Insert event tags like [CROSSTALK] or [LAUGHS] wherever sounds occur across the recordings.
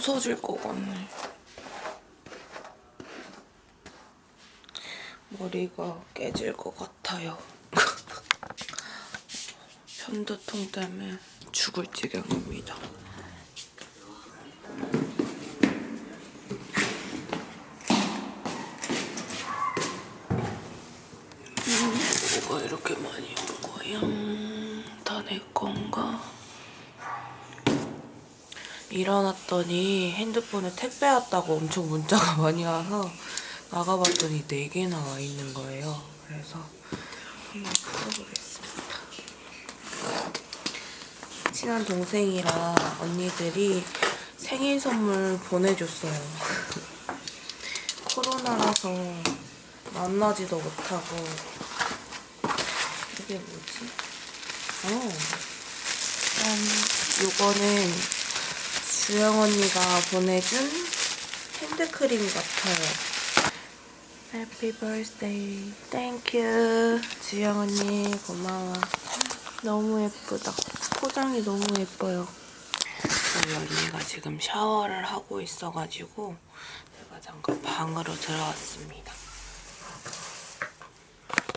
부서질 것 같네. 머리가 깨질 것 같아요. [LAUGHS] 편두통 때문에 죽을 지경입니다. 음, 뭐가 이렇게 많이 온 거야? 다 내 건가? 일어났더니 핸드폰에 택배 왔다고 엄청 문자가 [LAUGHS] 많이 와서 나가봤더니 4개나 와 있는 거예요. 그래서 한번 풀어보겠습니다. 친한 동생이랑 언니들이 생일 선물 보내줬어요. [LAUGHS] 코로나라서 만나지도 못하고 이게 뭐지? 어, 짠. 요거는 주영 언니가 보내준 핸드크림 같아요. Happy birthday. Thank you. 주영 언니 고마워. 너무 예쁘다. 포장이 너무 예뻐요. 저희 언니가 지금 샤워를 하고 있어가지고 제가 잠깐 방으로 들어왔습니다.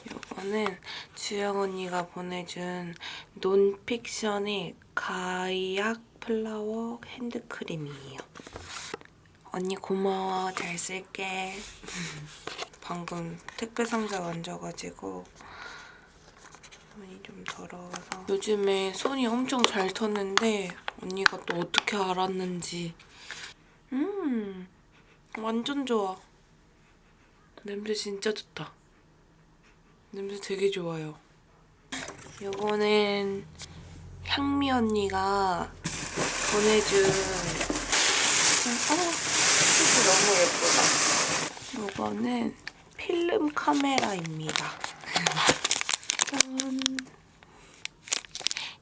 이거는 주영 언니가 보내준 논픽션의 가이악 플라워 핸드크림이에요. 언니 고마워. 잘 쓸게. 방금 택배 상자 만져가지고 손이 좀 더러워서 요즘에 손이 엄청 잘 텄는데 언니가 또 어떻게 알았는지 음 완전 좋아 냄새 진짜 좋다 냄새 되게 좋아요 요거는 향미 언니가 보내준 어, 너무 예쁘다. 요거는 필름 카메라입니다. 짠.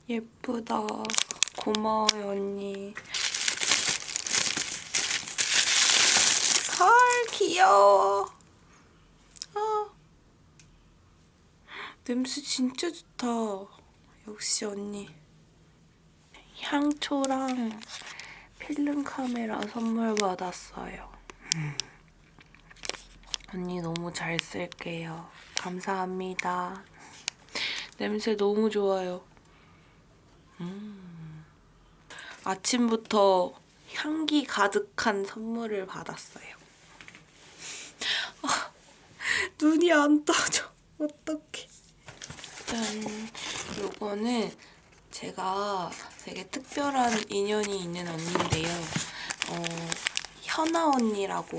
예쁘다. 고마워요 언니. 헐 귀여워. 아. 냄새 진짜 좋다. 역시 언니 향초랑 필름 카메라 선물 받았어요. 음. 언니 너무 잘 쓸게요. 감사합니다. 냄새 너무 좋아요. 음. 아침부터 향기 가득한 선물을 받았어요. 아, 눈이 안 떠져. 어떡해. 짠 요거는 제가 되게 특별한 인연이 있는 언니인데요. 어, 현아 언니라고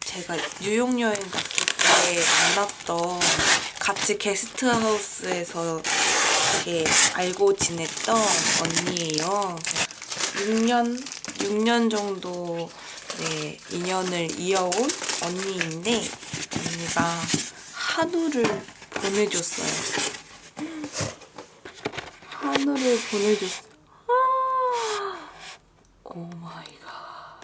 제가 뉴욕 여행 갔을 때 만났던 같이 게스트하우스에서 되게 알고 지냈던 언니예요. 6년 6년 정도 네, 인연을 이어온 언니인데 언니가 한우를 보내줬어요. 한우를 보내줬어. 아! 오 마이 갓.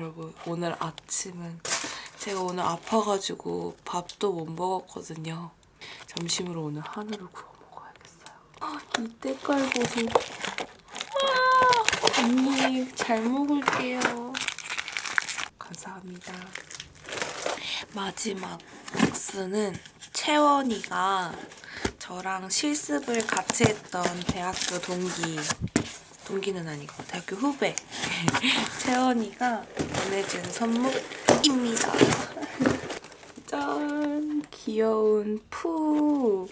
여러분, 오늘 아침은 제가 오늘 아파가지고 밥도 못 먹었거든요. 점심으로 오늘 한우를 구워 먹어야겠어요. 아, 이 때깔 보고. 아, 언니, 잘 먹을게요. 감사합니다. 마지막 박스는 채원이가 저랑 실습을 같이 했던 대학교 동기 동기는 아니고 대학교 후배 [LAUGHS] 채원이가 보내준 선물입니다. [LAUGHS] 짠 귀여운 푸.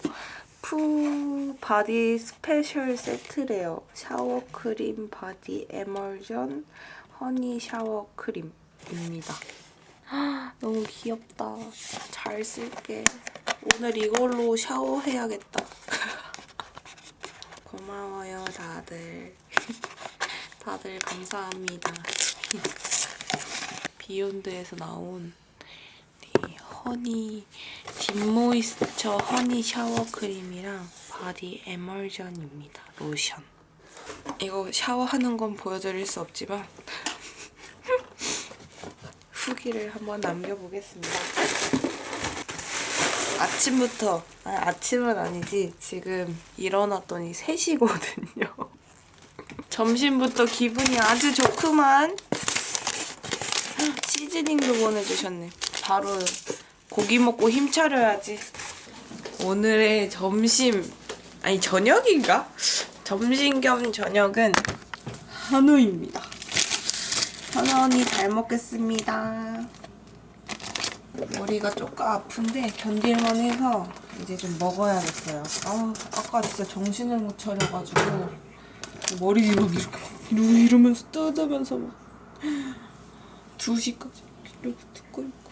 푸 바디 스페셜 세트래요. 샤워 크림 바디 에멀전 허니 샤워 크림입니다. [GASPS] 너무 귀엽다. 잘 쓸게. 오늘 이걸로 샤워해야겠다. [LAUGHS] 고마워요, 다들. [LAUGHS] 다들 감사합니다. [LAUGHS] 비욘드에서 나온 이 허니 딥모이스처 허니 샤워 크림이랑 바디 에멀전입니다. 로션. 이거 샤워하는 건 보여드릴 수 없지만 후기를 한번 남겨보겠습니다. 아침부터, 아니, 아침은 아니지. 지금 일어났더니 3시거든요. 점심부터 기분이 아주 좋구만. 시즈닝도 보내주셨네. 바로 고기 먹고 힘 차려야지. 오늘의 점심, 아니 저녁인가? 점심 겸 저녁은 한우입니다. 한우 언니 잘 먹겠습니다. 머리가 조금 아픈데 견딜만 해서 이제 좀 먹어야겠어요. 아, 아까 진짜 정신을 못 차려가지고 머리 막 이렇게 이러면서 뜯으면서 막 2시까지 이러고 듣고 있고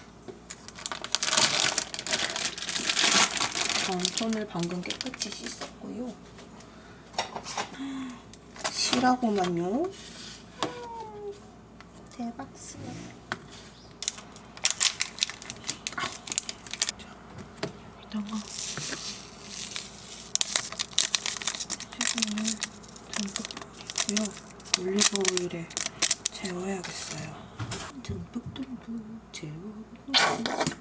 전 손을 방금 깨끗이 씻었고요. 쉬라고만요. 대박스. 여기다가 치즈를 듬뿍 뿌리고요. 올리브 오일에 재워야겠어요. 듬뿍 듬뿍 재워.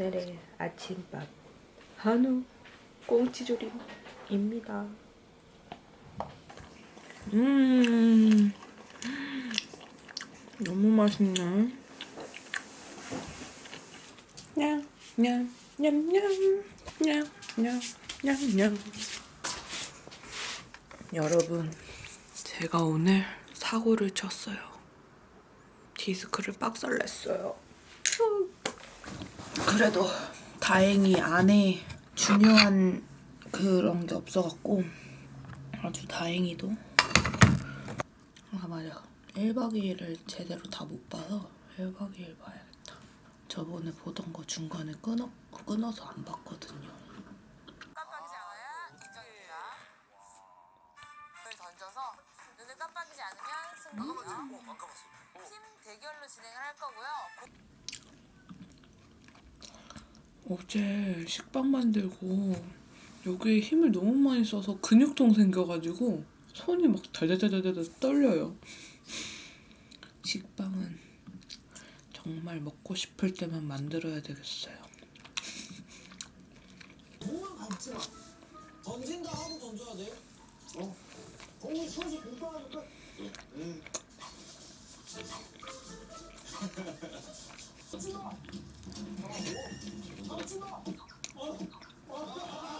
오늘의 아침밥 한우 꽁치조림입니다. 음, 너무 맛있네. 냠냠냠냠냠냠냠냠 여러분 제가 오늘 사고를 쳤어요 디스크를 빡설냈어요 그래도 다행히 안에 중요한 그런 게 없어갖고 아주 다행히도. 아 맞아. 1박 2일을 제대로 다 못 봐서 1박 2일 봐야겠다. 저번에 보던 거 중간에 끊어, 끊어서 안 봤거든요. 깜빡이지 않으면 승리고요. 팀 대결로 진행을 할 거고요. 어제 식빵 만들고 여기에 힘을 너무 많이 써서 근육통 생겨가지고 손이 막 달달달달달 떨려요. 식빵은 정말 먹고 싶을 때만 만들어야 되겠어요. 공을 감지 마. 던진다 하고 던져야 돼. 어. 공을 쳐서 공방하니까. 응. [LAUGHS] 어?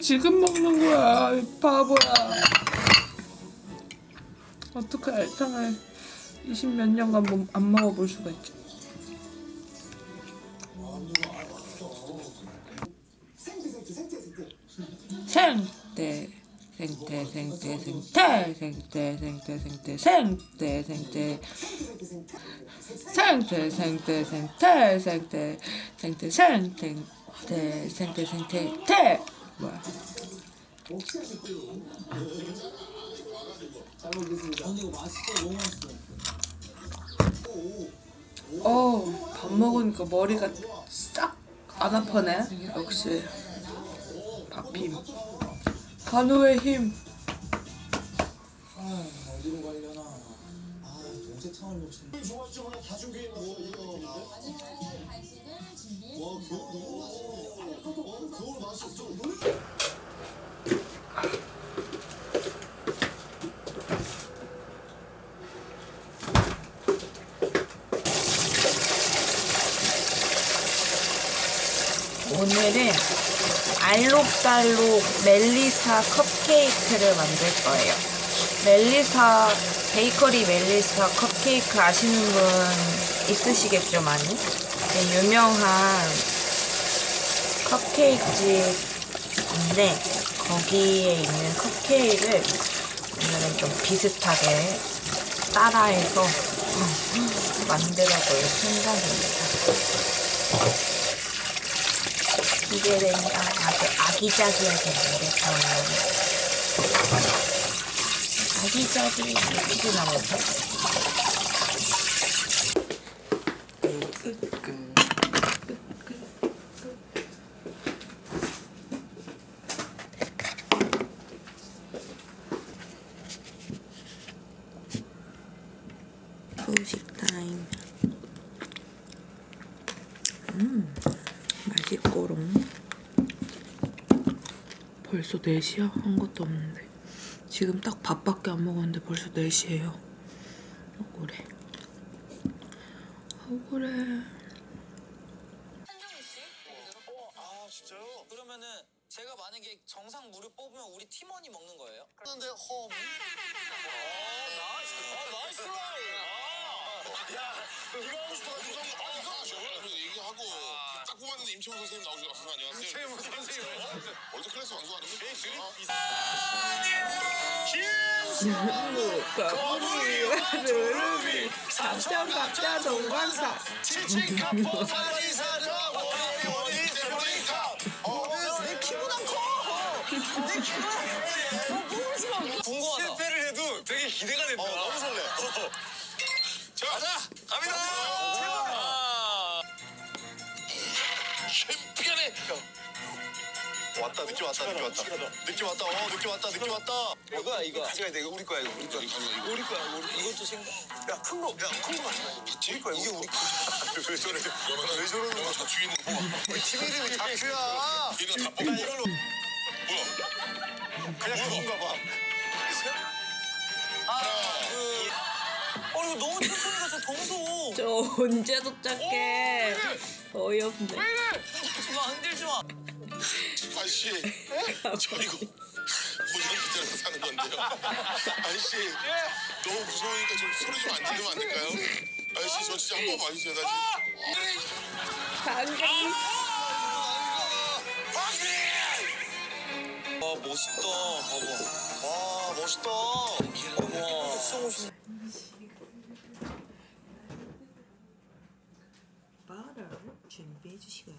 지금 먹는 거야 이 바보야 어떻게 알탕을 20 몇 년간 못- 안 먹어볼 수가 있지 생태 생태 생태 생태 생태 생태 생태 생태 생태 생태 생태 생태 생태 생태 생태 생태 생태 태 맛있어. 어 밥 먹으니까 머리가 싹 안 아파네 역시 간호의 힘 아. 아, 어, 겨울 맛있어. 오늘은 알록달록 멜리사 컵케이크를 만들 거예요. 멜리사 베이커리 멜리사 컵케이크 아시는 분 있으시겠죠 많이? 네, 유명한 컵케이크 집인데 거기에 있는 컵케이크를 오늘은 좀 비슷하게 따라해서 [LAUGHS] 만들어볼 생각입니다. 기대된다. ぎざぎを入れたい。あぎざぎ、いつなの 4시야? 한 것도 없는데. 지금 딱 밥밖에 안 먹었는데 벌써 4시예요. 억울해. 억울해. 아 진짜요? 그러면은 제가 만약에 정상 무료 뽑으면 우리 팀원이 먹는 거예요? 근데 홈. 나이스 아 나이스 라인 야 이거 하고 싶어가지고 아, 이거 하죠. 그래서 얘기하고 딱 뽑았는데 임채훈 선생님 나오셔서 안녕하세요. 최무 선생님 월드 클래스 방송하는 거. 루루비 삼천 갑자 동방사 칠칠카포 사리사 왔다 느낌 왔다 느낌 왔다. 느낌 왔다 어 느낌 왔다 느낌 왔다. 이거야 이거. 가져가야 돼 이거 우리 거야 이거 우리 거야. 이거 우리 거야 우리 이것도 생각 야큰거야큰거 가져가 있지? 거야 이게 우리 거왜 저래? 왜 저러는 거야? 저거 봐봐 팀 이름이 다큐야 얘가 다 뽑아 이걸로. 뭐야? 그냥 그건가 봐. 하나, 둘. 어, 이거 너무 천천히 가서 더 무서워. 저 언제 도착해? 어이없네. 흔들지 마, 흔들지 마. 아저씨 저 이거 고정 기자로 사는 건데요 아저씨 너무 무서우니까 좀 소리 좀 안 지르면 안 될까요? 아저씨 저 진짜 한번 봐주세요 나 지금 와, 멋있다. 봐봐. 와, 멋있다. 와. 바를 준비해 주시고요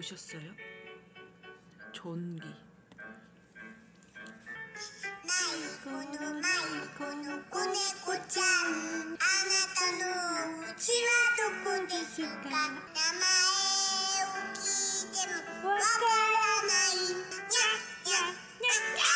보셨어요? 전기. 나마의 웃기잼 와카라나이. 냐냐냐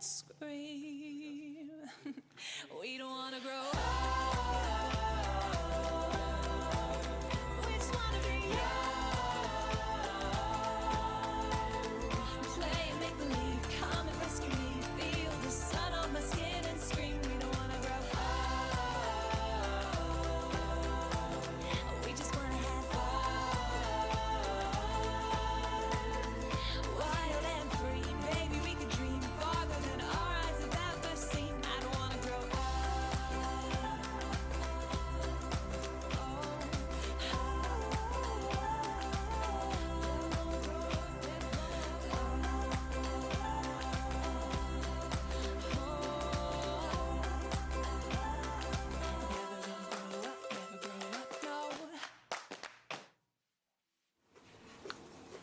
Let's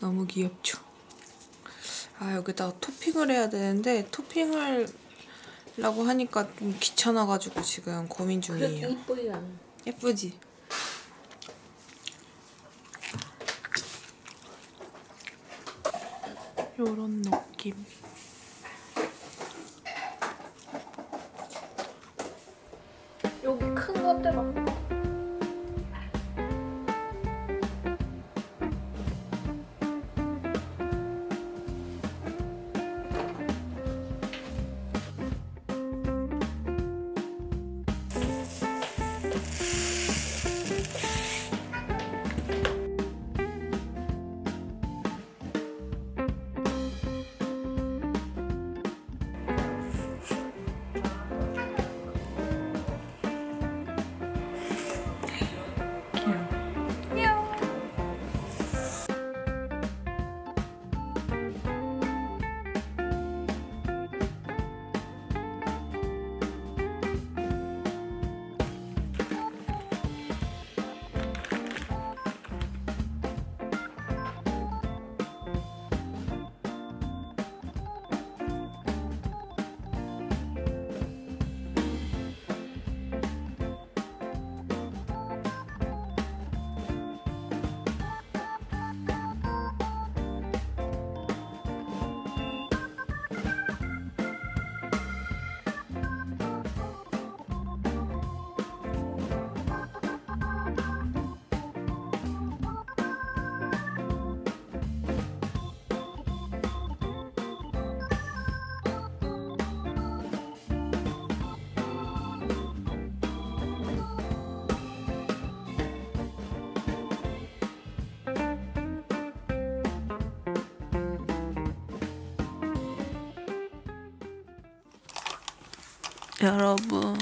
너무 귀엽죠? 아 여기다가 토핑을 해야 되는데 토핑을 라고 하니까 좀 귀찮아가지고 지금 고민 중이에요. 않아. 예쁘지? 요런 느낌. 여러분,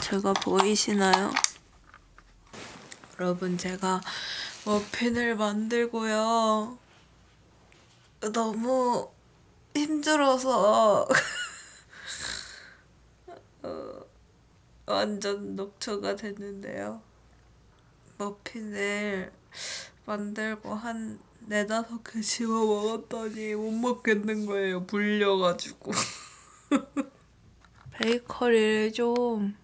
제가 보이시나요? 여러분, 제가 머핀을 만들고요. 너무 힘들어서 [LAUGHS] 어, 완전 녹초가 됐는데요. 머핀을 만들고 한 네다섯 개 집어 먹었더니 못 먹겠는 거예요. 불려가지고. [LAUGHS] 베이커리를 좀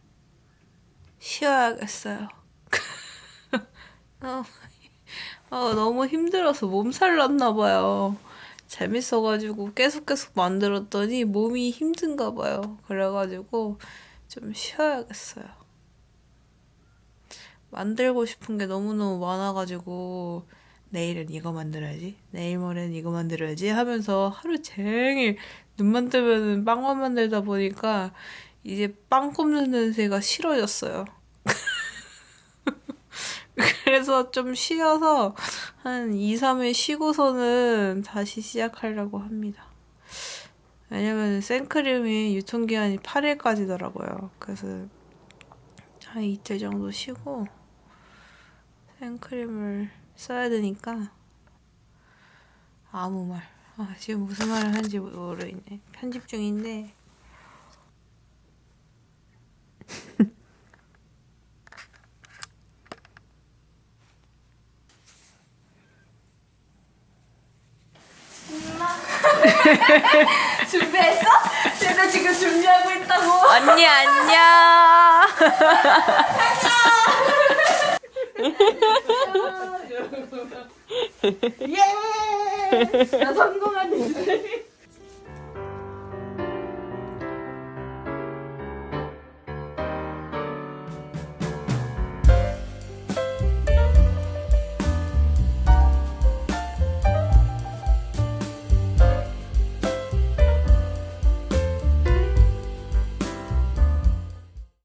쉬어야겠어요. [LAUGHS] 어, 어, 너무 힘들어서 몸살 났나 봐요. 재밌어가지고 계속 계속 만들었더니 몸이 힘든가 봐요. 그래가지고 좀 쉬어야겠어요. 만들고 싶은 게 너무너무 많아가지고 내일은 이거 만들어야지, 내일 모레는 이거 만들어야지 하면서 하루 종일 눈만 뜨면 빵만 만들다 보니까 이제 빵 굽는 냄새가 싫어졌어요. [LAUGHS] 그래서 좀 쉬어서 한 2, 3일 쉬고서는 다시 시작하려고 합니다. 왜냐면 생크림이 유통기한이 8일까지더라고요. 그래서 한 이틀 정도 쉬고 생크림을 써야 되니까 아무 말. 아, 지금 무슨 말을 하는지 모르겠네. 편집 중인데 준비했어? 쟤도 지금 준비하고 있다고. 언니 안녕. [LAUGHS] 예! 나 성공한 인생.